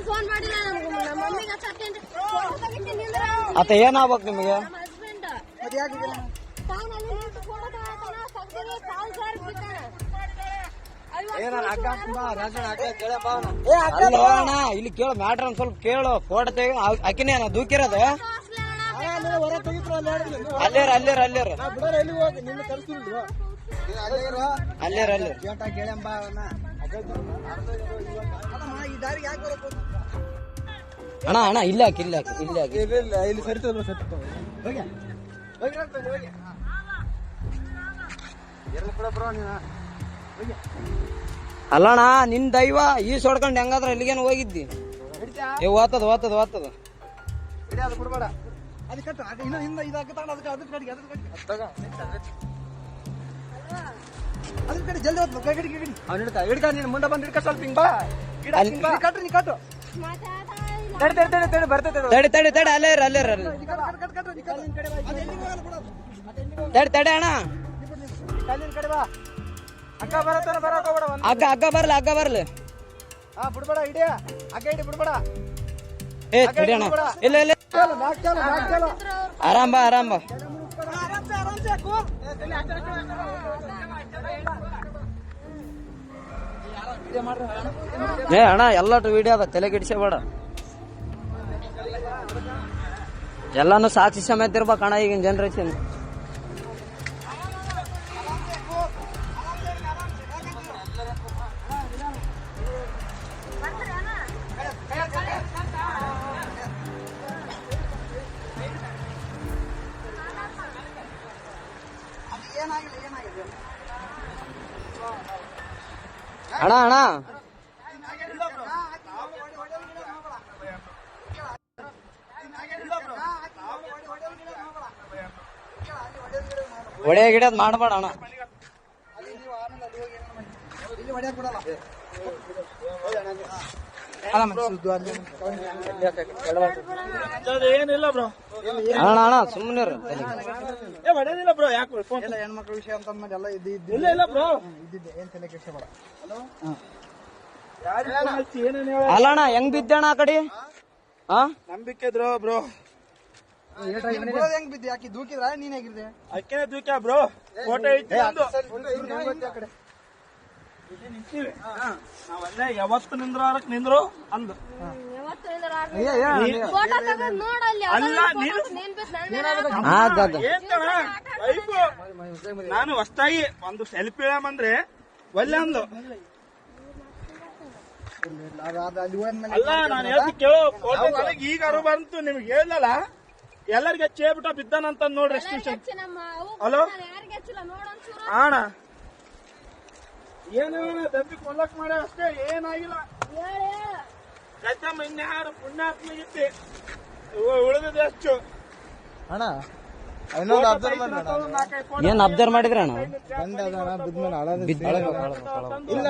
Phone ಮಾಡಿಲ್ಲ ನಮ್ಗೆ. ನಮ್ಮ ಮಮ್ಮಿಗೆ ಹಚ್ಚತ್ತೇನ್ರಿ ಫೋಟೋ ತೆಗಿತೀನಿ ನಿಂದ್ರ ಆತ ಏನಾಗ್ಬೇಕು ನಿಮಗೆ? ನಮ್ಮ ಹಸ್ಬೆಂಡ್ ತಾವ್ ಅಲ್ಲಿ ನಿಂತು ಫೋಟೋ ತಗೊಳತಾನ ತೆಗ್ದಿರಿ ತಾವ್ ಸರ್ ಬಿಟ್ಟಾನ ಅಲ್ಲ ಅಣ್ಣ ಇಲ್ಲಿ ಕೇಳು ಮ್ಯಾಟ್ರ್ ಒಂದ್ ಸ್ವಲ್ಪ ಕೇಳು. ಫೋಟೋ ತೆಗಿ ನಾ ದೂಕಿರೋದು ಅಲ್ಲೇರ ಅಲ್ಲೇರ ಅಲ್ಲೇರ ಅಲ್ಲೇರ ಅಲ್ಲೇರ ಅಣ್ಣ ಅಣ್ಣ ಇಲ್ಲ ಹಾಕಿ ಇಲ್ಲ ಹಾಕಿ ಇಲ್ಲ ಹಾಕಿ. ಇಲ್ಲಿ ಸರಿ ಸರಿತ ಹೋಗಿ ಹೋಗಿ ಹೋಗಿ ಎರಡು ಕೂಡ ಬ್ರೋ ನೀನು? ಅಲ್ಲಣ್ಣ ನಿನ್ ದೈವ ಈ ಸೊಡ್ಕೊಂಡ್ ಹೆಂಗಾದ್ರ ಎಲ್ಲಿಗೇನು ಹೋಗಿದ್ದಿ. ಏ ಓದ್ತದ ಓದ್ತದ ಓದ್ತದ ಅದು ಬಿಡ್ಬೇಡ ಅದು ಕಟ್ಟು ಅದು ಇನ್ನೂ ಹಿಂದೆ ಇದಾಕ ಅದಕ್ಕೆ ಅದಕ್ಕೆ ಅದಕ್ಕೆ ಅದ್ರ ಕಡೆ ಜಲ್ದಿ ಅವ್ನು ಹಿಡ್ಕ ಹಿಡ್ಕ ನೀನು ಮುಂದೆ ಬಂದು ಹಿಡ್ಕ ಸ್ವಲ್ಪ ಹಿಂಗ್ ಬಾ. ಗಿಡ ಅಲ್ಲಿ- ಹಿಂಗ್ ಬಾ. ನೀ ಕಟ್ಟು ನೀ ಕಟ್ಟು. ಇಲ್ಲ ತಡಿ ತಡಿ ತಡಿ ತಡಿ ಬರ್ತೈತೆ ಅದು. ತಡಿ ತಡಿ ತಡಿ ಅಲ್ಲೇ ಇರ ಅಲ್ಲೇ ಇರ ಅಲ್ಲೇ ನೀ ಕಟ್ಟು, ಕಟ್ಟು, ಕಟ್ಟು, ನೀ ಕಟ್ಟು. ಅದು ಎಲ್ಲಿಗೂ ಹೋಗಲ್ಲ ಬಿಡು. ಅದು ಎಲ್ಲಿಗೂ ಹೋಗಲ್ಲ. ತಡಿ ತಡಿ ಅಣ್ಣ. ನೀ ಕಲ್ಲಿನ ಕಡೆ ಬಾ. ಅಕ್ಕ ಬರತ್ತಾನ ಬರಕ್ ಹೋಗ್ಬೇಡ ಒಂದು ಹಗ್ಗ ಹಗ್ಗ ಬರ್ಲಿ ಹಗ್ಗ ಬರ್ಲಿ. ಹಾ ಬಿಡ್ಬೇಡ ಇಡಿ ಅಕ್ಕ ಬಿಡ್ಬೇಡ. ಏ ತಡಿ ಅಣ್ಣ. ಇಲ್ಲ ಇಲ್ಲ. ಚಲೋ ಆರಾಮ್ ಬಾ ಆರಾಮ್ ಬಾ. ಆರಾಮ್ಸೆ ಆರಾಮ್ಸೆ ಕೂ ಏ ಅಣ್ಣ ಎಲ್ಲಟು ವಿಡಿಯೋ ಅದ ತಲೆ ಬೇಡ. ಎಲ್ಲಾನು ಸಾಕ್ಷಿ ಸಮೇತ ಇರ್ಬೇಕು ಅಣ್ಣ ಈಗಿನ ಜನರೇಷನ್ ಅಣ್ಣ ಅಣ್ಣ. ಒಡೆ ಗಿಡದ್ ಮಾಡಬೇಡ ಅಣ್ಣ. ಹೊಡ್ಯಾಕ್ ಬಿಡಲ್ಲ. ಏನಿಲ್ಲ ಬ್ರೋ. ಅಣ್ಣ ಅಣ್ಣ ಸುಮ್ಮನೆ ಏ ಹೊಡೆದಿಲ್ಲ ಬ್ರೋ ಯಾಕೆ ಫೋನ್ ಎಲ್ಲ ಹೆಣ್ಮಕ್ಳ ವಿಷಯ ಅಂತ ಅಂದ್ಮೇಲೆ ಎಲ್ಲ ಇದು ಇದ್ದು ಇಲ್ಲ ಇಲ್ಲ ಬ್ರೋ. ಇದ್ದಿದ್ದೆ. ಏನ್ ತಲೆ ಕೆಡ್ಸ್ಕೊಬೇಡ ಬೇಡ. ಅಲ್ಲ ಅಣ್ಣ ಹೆಂಗ್ ಬಿದ್ದಣ್ಣ ಆ ಕಡೆ? ಹಾ ನಂಬಿಕೆ ಇದ್ರು ಬ್ರೋ. ಹೆಂಗ್ ಬಿದ್ದಿ? ಯಾಕೆ ದೂಕಿದ್ರ? ನೀನ್ ಹೇಗಿದ್ದೆ? ಅಕ್ಕೇನೆ ದೂಕ್ಯ ಬ್ರೋ? ಫೋಟೋ ಐತಿ ನಾವಲ್ಲೇ ಯಾವತ್ತು ನಿಂದ್ರಾರಕ್ ನಿಂದ್ರು? ಅಂದು. ಯಾವತ್ತೂ ಇಲ್ಲ ಫೋಟೋ ತೆಗೆದು ನೋಡಲ್ಲಿ ಅಲ್ಲ, ನೀನು- ಹೊಸ್ತಾಗಿ ಒಂದು ಸೆಲ್ಫಿ ಅಂದ್ರೆ ಒಳ್ಳೆ ಅಂದು. ಅಲ್ಲ ನಾನು ಹೇಳ್ತಿ ಕೇಳು ಫೋಟೋ ನನಗೆ ಈಗ ಅರು ಬಂತು ನಿಮ್ಗೆ ಹೇಳಲ್ಲ ಎಲ್ಲರಿಗೆ ಚೇಬಿಟ ಬಿದ್ದಾನಂತ ನೋಡ್ರಿ ಹಲೋ? ಅಣ್ಣ ಏನೇನ ದಬ್ಬಿ ಕೊಲ್ಲಕ್ ಮಾಡ ಅಷ್ಟೇ ಏನಾಗಿಲ್ಲ. ಹೇಳಿ ಕಚ್ಚಮ್ಮ ಇನ್ಯಾರು ಪುಣ್ಯಾತ್ಮಗಿತ್ತಿ. ಉಳಿದಿದೆ ಅಷ್ಟು ಅಣ್ಣ ಅಬ್ಸರ್ವ್ ಏನ್ ಅಬ್ಸರ್ವ್ ಮಾಡಿದ್ರಣ್ಣ ಬಿದ್ಮೇಲೆ ಬಿದ್ದ ಇಲ್ಲ